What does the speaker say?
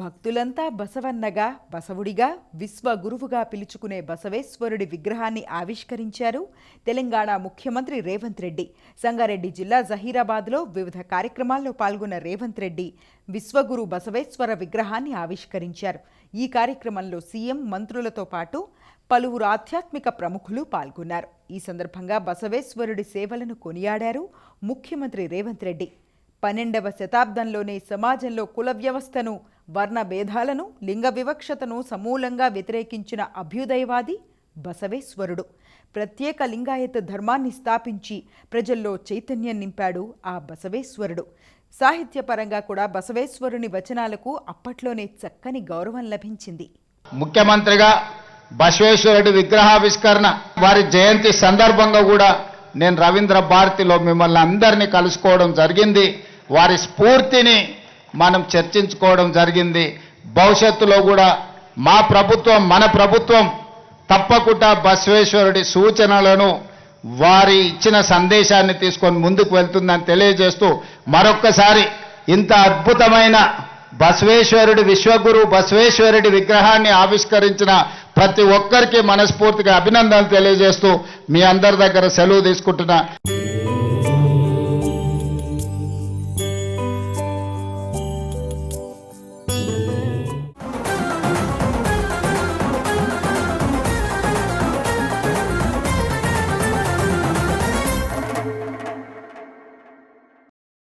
భక్తులంతా బసవన్నగా బసవుడిగా విశ్వగురువుగా పిలుచుకునే బసవేశ్వరుడి విగ్రహాన్ని ఆవిష్కరించారు తెలంగాణ ముఖ్యమంత్రి రేవంత్ రెడ్డి. సంగారెడ్డి జిల్లా జహీరాబాద్లో వివిధ కార్యక్రమాల్లో పాల్గొన్న రేవంత్ రెడ్డి విశ్వగురు బసవేశ్వర విగ్రహాన్ని ఆవిష్కరించారు. ఈ కార్యక్రమంలో సీఎం మంత్రులతో పాటు పలువురు ఆధ్యాత్మిక ప్రముఖులు పాల్గొన్నారు. ఈ సందర్భంగా బసవేశ్వరుడి సేవలను కొనియాడారు ముఖ్యమంత్రి రేవంత్ రెడ్డి. పన్నెండవ శతాబ్దంలోనే సమాజంలో కుల వ్యవస్థను వర్ణ భేదాలను లింగ వివక్షతను సమూలంగా వ్యతిరేకించిన అభ్యుదయవాది బసవేశ్వరుడు. ప్రత్యేక లింగాయత ధర్మాన్ని స్థాపించి ప్రజల్లో చైతన్యం నింపాడు ఆ బసవేశ్వరుడు. సాహిత్యపరంగా కూడా బసవేశ్వరుని వచనాలకు అప్పట్లోనే చక్కని గౌరవం లభించింది. ముఖ్యమంత్రిగా బసవేశ్వరుడి విగ్రహావిష్కరణ వారి జయంతి సందర్భంగా కూడా నేను రవీంద్ర భారతిలో మిమ్మల్ని అందరినీ కలుసుకోవడం జరిగింది. వారి స్ఫూర్తిని మనం చర్చించుకోవడం జరిగింది. భవిష్యత్తులో కూడా మా ప్రభుత్వం మన ప్రభుత్వం తప్పకుండా బసవేశ్వరుడి సూచనలను వారి ఇచ్చిన సందేశాన్ని తీసుకొని ముందుకు వెళ్తుందని తెలియజేస్తూ మరొక్కసారి ఇంత అద్భుతమైన బసవేశ్వరుడి విశ్వగురు బసవేశ్వరుడి విగ్రహాన్ని ఆవిష్కరించిన ప్రతి ఒక్కరికి మనస్ఫూర్తిగా అభినందనలు తెలియజేస్తూ మీ అందరి దగ్గర సెలవు తీసుకుంటున్నా.